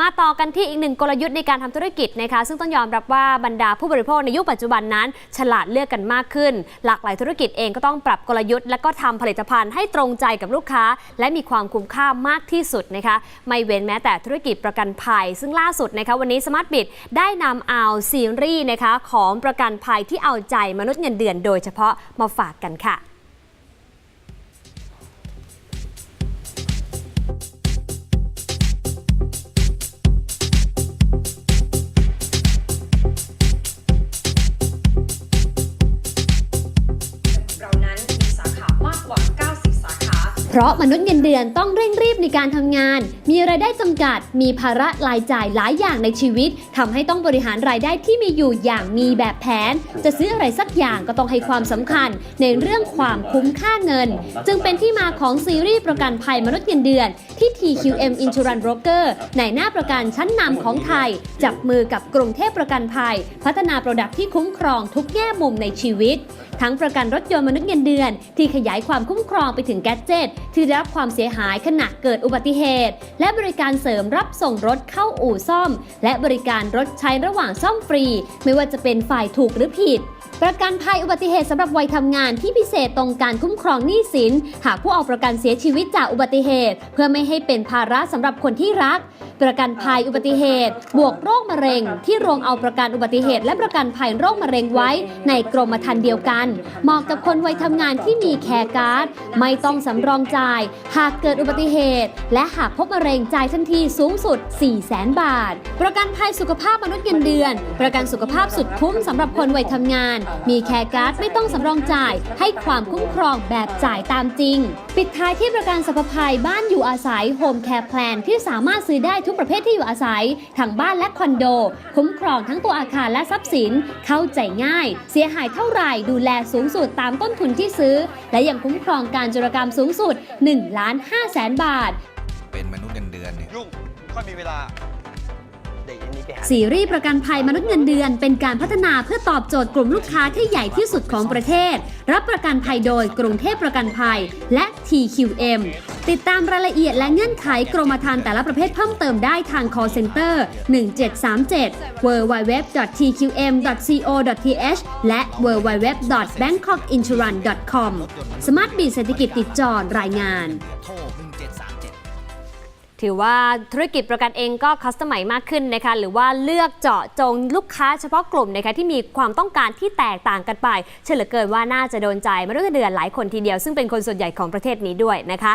มาต่อกันที่อีกหนึ่งกลยุทธ์ในการทำธุรกิจนะคะ ซึ่งต้องยอมรับว่าบรรดาผู้บริโภคในยุคปัจจุบันนั้น ฉลาดเลือกกันมากขึ้น หลากหลายธุรกิจเองก็ต้องปรับกลยุทธ์และก็ทำผลิตภัณฑ์ให้ตรงใจกับลูกค้า และมีความคุ้มค่ามากที่สุดนะคะ ไม่เว้นแม้แต่ธุรกิจประกันภัย ซึ่งล่าสุดนะคะวันนี้สมาร์ทบิดได้นำเอาซีรีส์นะคะของประกันภัยที่เอาใจมนุษย์เงินเดือนโดยเฉพาะมาฝากกันค่ะ เพราะมนุษย์เงินเดือนต้องเร่งรีบในการทำงาน มีรายได้จำกัด มีภาระรายจ่ายหลายอย่างในชีวิตทำให้ต้องบริหารรายได้ที่มีอยู่อย่างมีแบบแผน จะซื้ออะไรสักอย่างก็ต้องให้ความสำคัญ ในเรื่องความคุ้มค่าเงิน จึงเป็นที่มาของซีรีส์ประกันภัยมนุษย์เงินเดือนที่ TQM Insurance Broker ในหน้าประกันชั้นนำของไทย จับมือกับกรุงเทพประกันภัย พัฒนาโปรดักที่คุ้มครองทุกแง่มุมในชีวิตทั้งประกันรถยนต์มนุษย์เงินเดือน ที่ขยายความคุ้มครองไปถึงแกดเจตที่ได้รับความเสียหายขณะเกิดอุบัติเหตุ และบริการเสริมรับส่งรถเข้าอู่ซ่อม และบริการรถใช้ระหว่างซ่อมฟรี ไม่ว่าจะเป็นฝ่ายถูกหรือผิดประกันภัยอุบัติเหตุสำหรับวัยทำงานที่พิเศษตรงการคุ้มครองหนี้สิน หากผู้เอาประกันเสียชีวิตจากอุบัติเหตุ เพื่อไม่ให้เป็นภาระสำหรับคนที่รักประกันภัยอุบัติเหตุ บวกโรคมะเร็ง ที่รวมเอาประกันอุบัติเหตุ และประกันภัยโรคมะเร็งไว้ ในกรมธรรม์เดียวกันเหมาะกับคนวัยทำงานที่มีแคร์การ์ด ไม่ต้องสำรองจ่าย หากเกิดอุบัติเหตุ และหากพบมะเร็งจ่ายทันทีสูงสุด 4 0 0 0 0 0 บาท ประกันภัยสุขภาพมนุษย์เงินเดือน ประกันสุขภาพสุดคุ้มสำหรับคนวัยทำงาน มีแคร์การ์ดไม่ต้องสำรองจ่าย ให้ความคุ้มครองแบบจ่ายตามจริง ปิดท้ายที่ประกันสัพภัยบ้านอยู่อาศัย Home Care Plan ที่สามารถซื้อได้ทุกประเภทที่อยู่อาศัยทั้งบ้านและคอนโด คุ้มครองทั้งตัวอาคารและทรัพย์สิน เข้าใจง่าย เสียหายเท่าไหร่ดูแลสูงสุดตามต้นทุนที่ซื้อ และยังคุ้มครองการจรกรรมสูงสุด1ล้าน5แสนบาท เป็นมนุษย์เงินเดือนเนี่ยยุ่งไม่ค่อยมีเวลาเด็กอันนี้ไปหาซีรีส์ประกันภัยมนุษย์เงินเดือน เป็นการพัฒนาเพื่อตอบโจทย์กลุ่มลูกค้าที่ใหญ่ที่สุดของประเทศ รับประกันภัยโดยกรุงเทพประกันภัยและ TQM ติดตามรายละเอียดและเงื่อนไขกรมธรรม์แต่ละประเภทเพิ่มเติมได้ทาง call center 1737 www.tqm.co.th และ www.bangkokinsurance.com สมาร์ทบีเศรษฐกิจติดจอรายงานถือว่าธุรกิจประกันเองก็คัสตอมไมมากขึ้นนะคะหรือว่าเลือกเจาะจงลูกค้าเฉพาะกลุ่มนะคะที่มีความต้องการที่แตกต่างกันไป เชื่อเหลือเกินว่าน่าจะโดนใจมาด้วยเดือนหลายคนทีเดียว ซึ่งเป็นคนส่วนใหญ่ของประเทศนี้ด้วยนะคะ